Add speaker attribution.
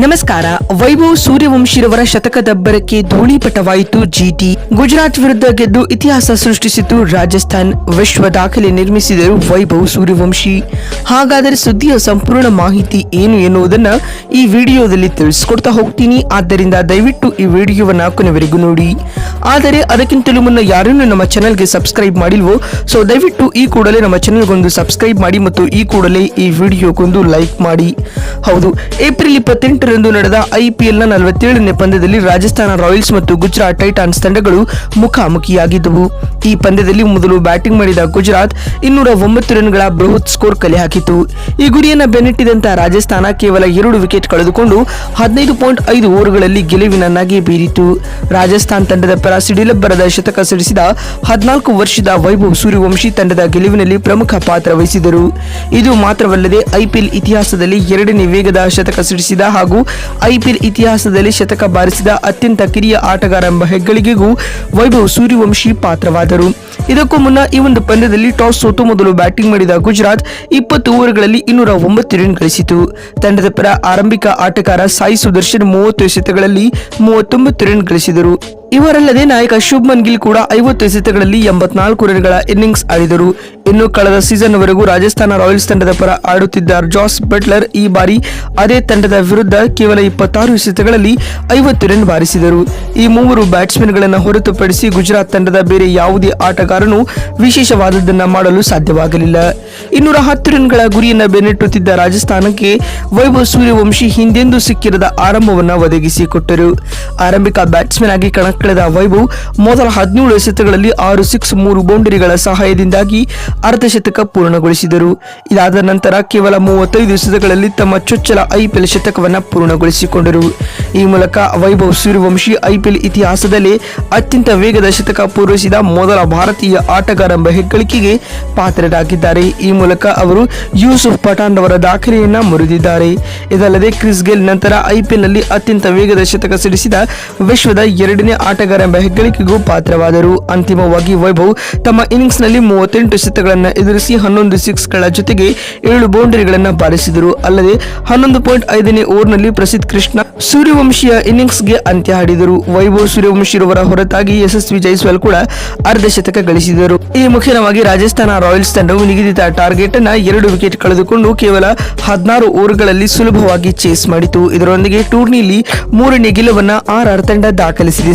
Speaker 1: ನಮಸ್ಕಾರ. ವೈಭವ್ ಸೂರ್ಯವಂಶಿರವರ ಶತಕದಬ್ಬರಕ್ಕೆ ಧೂಳಿಪಟವಾಯಿತು ಜಿಟಿ ಗುಜರಾತ್ ವಿರುದ್ಧ ಗೆದ್ದು ಇತಿಹಾಸ ಸೃಷ್ಟಿಸಿತು ರಾಜಸ್ಥಾನ್. ವಿಶ್ವ ದಾಖಲೆ ನಿರ್ಮಿಸಿದರು ವೈಭವ್ ಸೂರ್ಯವಂಶಿ. ಹಾಗಾದರೆ ಸುದ್ದಿಯ ಸಂಪೂರ್ಣ ಮಾಹಿತಿ ಏನು ಎನ್ನುವುದನ್ನ ಈ ವಿಡಿಯೋದಲ್ಲಿ ತಿಳಿಸ್ಕೊಡ್ತಾ ಹೋಗ್ತೀನಿ. ಆದ್ದರಿಂದ ದಯವಿಟ್ಟು ಈ ವಿಡಿಯೋವನ್ನ ಕೊನೆವರೆಗೂ ನೋಡಿ. ಆದರೆ ಅದಕ್ಕಿಂತಲೂ ಮುನ್ನ ಯಾರನ್ನು ನಮ್ಮ ಚಾನೆಲ್ಗೆ ಸಬ್ಸ್ಕ್ರೈಬ್ ಮಾಡಿಲ್ವೋ, ಸೊ ದಯವಿಟ್ಟು ಈ ಕೂಡಲೇ ನಮ್ಮ ಚಾನೆಲ್ಗೊಂದು ಸಬ್ಸ್ಕ್ರೈಬ್ ಮಾಡಿ ಮತ್ತು ಈ ಕೂಡಲೇ ಈ ವಿಡಿಯೋಗೊಂದು ಲೈಕ್ ಮಾಡಿ. ಹೌದು, ಏಪ್ರಿಲ್ ಇಪ್ಪತ್ತೆಂಟರಂದು ನಡೆದ ಐಪಿಎಲ್ನ ನಲವತ್ತೇಳನೇ ಪಂದ್ಯದಲ್ಲಿ ರಾಜಸ್ಥಾನ ರಾಯಲ್ಸ್ ಮತ್ತು ಗುಜರಾತ್ ಟೈಟಾನ್ಸ್ ತಂಡಗಳು ಮುಖಾಮುಖಿಯಾಗಿದ್ದವು. ಈ ಪಂದ್ಯದಲ್ಲಿ ಮೊದಲು ಬ್ಯಾಟಿಂಗ್ ಮಾಡಿದ ಗುಜರಾತ್ ಇನ್ನೂರ ಒಂಬತ್ತು ರನ್ಗಳ ಬೃಹತ್ ಸ್ಕೋರ್ ಕಲೆ ಹಾಕಿತು ಈ ಗುರಿಯನ್ನು ಬೆನ್ನಟ್ಟಿದಂತ ರಾಜಸ್ಥಾನ ಕೇವಲ ಎರಡು ವಿಕೆಟ್ ಕಳೆದುಕೊಂಡು ಹದಿನೈದು ಪಾಯಿಂಟ್ ಐದು ಓವರ್ಗಳಲ್ಲಿ ಗೆಲುವಿನ ನಗೆ ಬೀರಿತು. ರಾಜಸ್ಥಾನ ತಂಡದ ಪರ ಸಿಡಿಲಬ್ಬರದ ಶತಕ ಸಿಡಿಸಿದ ಹದಿನಾಲ್ಕು ವರ್ಷದ ವೈಭವ್ ಸೂರ್ಯವಂಶಿ ತಂಡದ ಗೆಲುವಿನಲ್ಲಿ ಪ್ರಮುಖ ಪಾತ್ರ ವಹಿಸಿದರು. ಇದು ಮಾತ್ರವಲ್ಲದೆ ಐಪಿಎಲ್ ಇತಿಹಾಸದಲ್ಲಿ ಎರಡನೇ ವೇಗದ ಶತಕ ಸಿಡಿಸಿದ ಹಾಗೂ ಐಪಿಎಲ್ ಇತಿಹಾಸದಲ್ಲಿ ಶತಕ ಬಾರಿಸಿದ ಅತ್ಯಂತ ಕಿರಿಯ ಆಟಗಾರ ಎಂಬ ಹೆಗ್ಗಳಿಕೆಗೂ ವೈಭವ್ ಸೂರ್ಯವಂಶಿ ಪಾತ್ರವಾದರು. ಇದಕ್ಕೂ ಮುನ್ನ ಈ ಒಂದು ಪಂದ್ಯದಲ್ಲಿ ಟಾಸ್ ಸೋತು ಮೊದಲು ಬ್ಯಾಟಿಂಗ್ ಮಾಡಿದ ಗುಜರಾತ್ ಇಪ್ಪತ್ತು ಓವರ್ಗಳಲ್ಲಿ ಇನ್ನೂರ ಒಂಬತ್ತು ರನ್ ಗಳಿಸಿತು. ತಂಡದ ಪರ ಆರಂಭಿಕ ಆಟಗಾರ ಸಾಯಿ ಸುದರ್ಶನ್ ಮೂವತ್ತು ಎಸೆತಗಳಲ್ಲಿ ಮೂವತ್ತೊಂಬತ್ತು ರನ್ ಗಳಿಸಿದರು. ಇವರಲ್ಲದೆ ನಾಯಕ ಶುಭ್ಮನ್ ಗಿಲ್ ಕೂಡ ಐವತ್ತು ಎಸೆತಗಳಲ್ಲಿ ಎಂಬತ್ನಾಲ್ಕು ರನ್ಗಳ ಇನ್ನಿಂಗ್ಸ್ ಆಡಿದರು. ಇನ್ನು ಕಳೆದ ಸೀಸನ್ ವರೆಗೂ ರಾಜಸ್ಥಾನ ರಾಯಲ್ಸ್ ತಂಡದ ಪರ ಆಡುತ್ತಿದ್ದ ಜಾಸ್ ಬಟ್ಲರ್ ಈ ಬಾರಿ ಅದೇ ತಂಡದ ವಿರುದ್ಧ ಕೇವಲ ಇಪ್ಪತ್ತಾರು ಎಸೆತಗಳಲ್ಲಿ ಐವತ್ತು ರನ್ ಬಾರಿಸಿದರು. ಈ ಮೂವರು ಬ್ಯಾಟ್ಸ್ಮನ್ಗಳನ್ನು ಹೊರತುಪಡಿಸಿ ಗುಜರಾತ್ ತಂಡದ ಬೇರೆ ಯಾವುದೇ ಆಟಗಾರನು ವಿಶೇಷವಾದದ್ದನ್ನು ಮಾಡಲು ಸಾಧ್ಯವಾಗಲಿಲ್ಲ. ಇನ್ನೂರ ಹತ್ತು ರನ್ಗಳ ಗುರಿಯನ್ನು ಬೆನ್ನಟ್ಟುತ್ತಿದ್ದ ರಾಜಸ್ಥಾನಕ್ಕೆ ವೈಭವ್ ಸೂರ್ಯವಂಶಿ ಹಿಂದೆಂದೂ ಸಿಕ್ಕಿರದ ಆರಂಭವನ್ನು ಒದಗಿಸಿಕೊಟ್ಟರು. ಆರಂಭಿಕ ಬ್ಯಾಟ್ಸ್ಮನ್ ಆಗಿ ಕಣಕ್ಕಿಳಿದ ವೈಭವ್ ಮೊದಲ ಹದಿನೇಳು ಎಸೆತಗಳಲ್ಲಿ ಆರು ಸಿಕ್ಸ್ ಮೂರು ಬೌಂಡರಿಗಳ ಸಹಾಯದಿಂದಾಗಿ ಅರ್ಧಶತಕ ಪೂರ್ಣಗೊಳಿಸಿದರು. ಇದಾದ ನಂತರ ಕೇವಲ ಮೂವತ್ತೈದು ಎಸೆತಗಳಲ್ಲಿ ತಮ್ಮ ಚೊಚ್ಚಲ ಐಪಿಎಲ್ ಶತಕವನ್ನು ಪೂರ್ಣಗೊಳಿಸಿಕೊಂಡರು. ಈ ಮೂಲಕ ವೈಭವ್ ಸೂರ್ಯವಂಶಿ ಐಪಿಎಲ್ ಇತಿಹಾಸದಲ್ಲೇ ಅತ್ಯಂತ ವೇಗದ ಶತಕ ಪೂರೈಸಿದ ಮೊದಲ ಭಾರತೀಯ ಆಟಗಾರ ಎಂಬ ಹೆಗ್ಗಳಿಕೆಗೆ ಪಾತ್ರರಾಗಿದ್ದಾರೆ. ಈ ಮೂಲಕ ಅವರು ಯೂಸುಫ್ ಪಠಾಣ್ ಅವರ ದಾಖಲೆಯನ್ನ ಮುರಿದಿದ್ದಾರೆ. ಇದಲ್ಲದೆ ಕ್ರಿಸ್ ಗೇಲ್ ನಂತರ ಐಪಿಎಲ್ನಲ್ಲಿ ಅತ್ಯಂತ ವೇಗದ ಶತಕ ಸಿಡಿಸಿದ ವಿಶ್ವದ ಎರಡನೇ ಆಟಗಾರ ಎಂಬ ಹೆಗ್ಗಳಿಕೆಗೂ ಪಾತ್ರವಾದರು. ಅಂತಿಮವಾಗಿ ವೈಭವ್ ತಮ್ಮ ಇನ್ನಿಂಗ್ಸ್ನಲ್ಲಿ ಮೂವತ್ತೆಂಟು ಶತಗಳನ್ನು ಎದುರಿಸಿ ಹನ್ನೊಂದು ಸಿಕ್ಸ್ಗಳ ಜೊತೆಗೆ ಏಳು ಬೌಂಡರಿಗಳನ್ನು ಬಾರಿಸಿದರು ಅಲ್ಲದೆ ಹನ್ನೊಂದು ಪಾಯಿಂಟ್ ಐದನೇ ಓವರ್ನಲ್ಲಿ ಪ್ರಸಿದ್ಧ ಕೃಷ್ಣ ಸೂರ್ಯವಂಶಿಯ ಇನ್ನಿಂಗ್ಸ್ಗೆ ಅಂತ್ಯ ಹಾಡಿದರು. ವೈಭವ್ ಸೂರ್ಯವಂಶಿರವರ ಹೊರತಾಗಿ ಯಶಸ್ವಿ ಜೈಸ್ವಾಲ್ ಕೂಡ ಅರ್ಧ ಶತಕ ಗಳಿಸಿದರು. ಈ ಮುಖ್ಯವಾಗಿ ರಾಜಸ್ಥಾನ ರಾಯಲ್ಸ್ ತಂಡವು ನಿಗದಿತ ಟಾರ್ಗೆಟ್ ಅನ್ನ ಎರಡು ವಿಕೆಟ್ ಕಳೆದುಕೊಂಡು ಕೇವಲ ಹದಿನಾರು ಓವರ್ಗಳಲ್ಲಿ ಸುಲಭವಾಗಿ ಚೇಸ್ ಮಾಡಿತು. ಇದರೊಂದಿಗೆ ಟೂರ್ನಿಯಲ್ಲಿ ಮೂರನೇ ಗೆಲುವನ್ನ ಆರ್ ತಂಡ ದಾಖಲಿಸಿದೆ